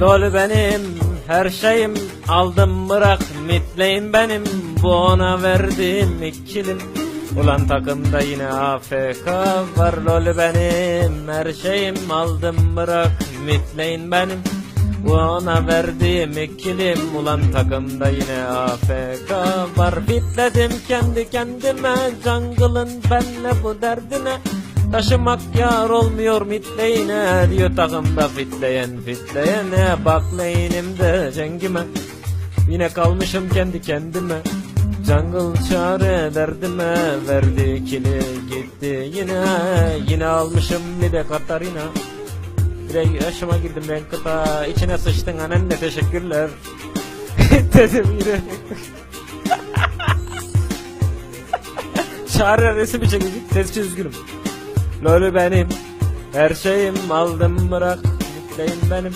Lol benim her şeyim. Aldım bırak mitleyin benim. Bu ona verdim ikilim Ulan takımda yine AFK var. Lol benim her şeyim. Aldım bırak mitleyin benim. Bu ona verdiğim ikilim ulan takımda yine AFK var. Fitledim kendi kendime jungle'ın benle bu derdine Taşımak yar olmuyor mitleyine diyor takımda fitleyen fitleyene. Bak lane'imde cengime. Yine kalmışım kendi kendime. Jungle çare derdime. Verdi ikili gitti yine. Yine almışım bir de Katarina. Direkt yaşıma girdim ben kıta. İçine sıçtın annemle teşekkürler. Dedim yine. Çağrı resmi çekecek sesçi üzgünüm Lolü benim Her şeyim aldım bırak Mutluyum benim